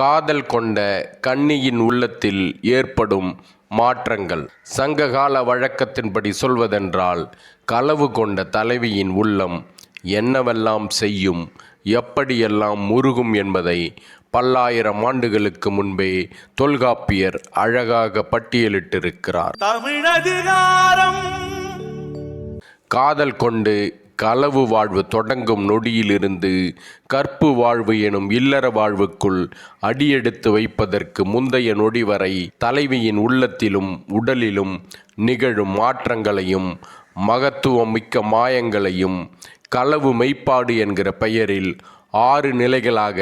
காதல் கொண்ட கன்னியின் உள்ளத்தில் ஏற்படும் மாற்றங்கள். சங்ககால வழக்கத்தின்படி சொல்வதென்றால் களவு கொண்ட தலைவியின் உள்ளம் என்னவெல்லாம் செய்யும் எப்படியெல்லாம் முருகும் என்பதை பல்லாயிரம் ஆண்டுகளுக்கு முன்பே தொல்காப்பியர் அழகாக பட்டியலிட்டிருக்கிறார். காதல் கொண்டு களவு வாழ்வு தொடங்கும் நொடியிலிருந்து கற்பு வாழ்வு எனும் இல்லற வாழ்வுக்குள் அடியெடுத்து வைப்பதற்கு முந்தைய நொடி வரை தலைவியின் உள்ளத்திலும் உடலிலும் நிகழும் மாற்றங்களையும் மகத்துவம் மிக்க மாயங்களையும் களவு மெய்ப்பாடு என்கிற பெயரில் ஆறு நிலைகளாக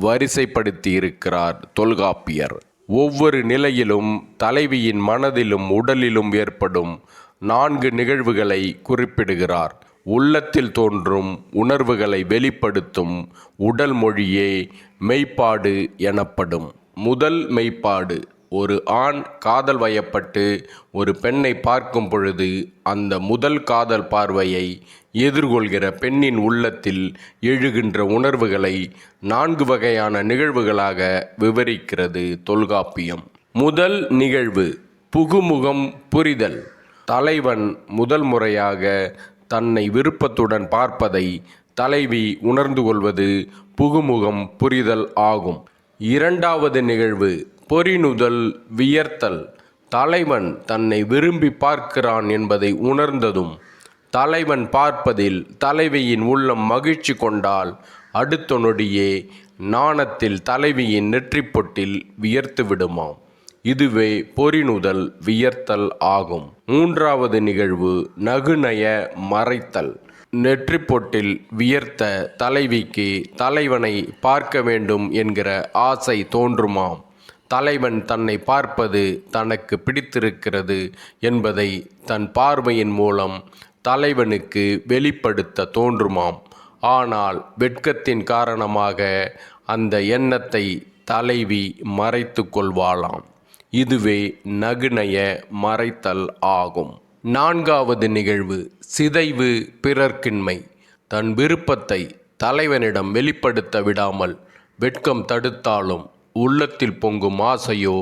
வரிசைப்படுத்தி இருக்கிறார் தொல்காப்பியர். ஒவ்வொரு நிலையிலும் தலைவியின் மனதிலும் உடலிலும் ஏற்படும் நான்கு நிகழ்வுகளை குறிப்பிடுகிறார். உள்ளத்தில் தோன்றும் உணர்வுகளை வெளிப்படுத்தும் உடல் மொழியே மெய்ப்பாடு எனப்படும். முதல் மெய்ப்பாடு ஒரு ஆண் காதல் வயப்பட்டு ஒரு பெண்ணை பார்க்கும் பொழுது அந்த முதல் காதல் பார்வையை எதிர்கொள்கிற பெண்ணின் உள்ளத்தில் எழுகின்ற உணர்வுகளை நான்கு வகையான நிகழ்வுகளாக விவரிக்கிறது தொல்காப்பியம். முதல் நிகழ்வு புகுமுகம் புரிதல். தலைவன் முதல் முறையாக தன்னை விருப்பத்துடன் பார்ப்பதை தலைவி உணர்ந்து கொள்வது புகுமுகம் புரிதல் ஆகும். இரண்டாவது நிகழ்வு பொறிணுதல் வியர்த்தல். தலைவன் தன்னை விரும்பி பார்க்கிறான் என்பதை உணர்ந்ததும் தலைவன் பார்ப்பதில் தலைவியின் உள்ளம் மகிழ்ச்சி கொண்டால் அடுத்த நொடியே நாணத்தில் தலைவியின் நெற்றிப்பொட்டில் வியர்த்து விடுமாம். இதுவே பொறிணுதல் வியர்த்தல் ஆகும். மூன்றாவது நிகழ்வு நகுநய மறைத்தல். நெற்றிப்பொட்டில் வியர்த்த தலைவிக்கு தலைவனை பார்க்க வேண்டும் என்கிற ஆசை தோன்றுமாம். தலைவன் தன்னை பார்ப்பது தனக்கு பிடித்திருக்கிறது என்பதை தன் பார்வையின் மூலம் தலைவனுக்கு வெளிப்படுத்த தோன்றுமாம். ஆனால் வெட்கத்தின் காரணமாக அந்த எண்ணத்தை தலைவி மறைத்து கொள்வாளாம். இதுவே நகுநய மறைத்தல் ஆகும். நான்காவது நிகழ்வு சிதைவு பிறர்க்கின்மை. தன் விருப்பத்தை தலைவனிடம் வெளிப்படுத்த விடாமல் வெட்கம் தடுத்தாலும் உள்ளத்தில் பொங்கும் ஆசையோ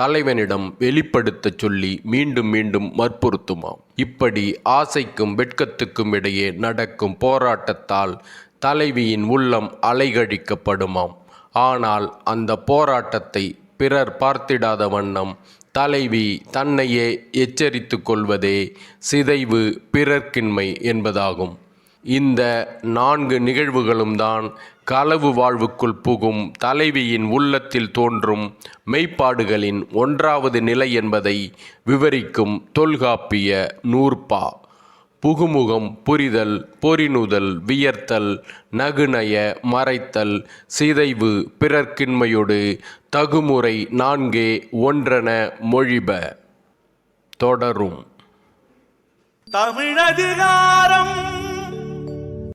தலைவனிடம் வெளிப்படுத்தச் சொல்லி மீண்டும் மீண்டும் வற்புறுத்துமாம். இப்படி ஆசைக்கும் வெட்கத்துக்கும் இடையே நடக்கும் போராட்டத்தால் தலைவியின் உள்ளம் அலைகழிக்கப்படுமாம். ஆனால் அந்த போராட்டத்தை பிறர் பார்த்திடாத வண்ணம் தலைவி தன்னையே எச்சரித்து கொள்வதே சிதைவு பிறர்க்கின்மை என்பதாகும். இந்த நான்கு நிகழ்வுகளும் தான் களவு வாழ்வுக்குள் புகும் தலைவியின் உள்ளத்தில் தோன்றும் மெய்ப்பாடுகளின் ஒன்றாவது நிலை என்பதை விவரிக்கும் தொல்காப்பிய நூற்பா. புகுமுகம் புரிதல் பொறிணுதல் வியர்த்தல் நகுநய மறைத்தல் சிதைவு பிறர்க்கின்மையொடு தகுமுறை நான்கே ஒன்றென மொழிப. தொடரும். தமிழதிகாரம்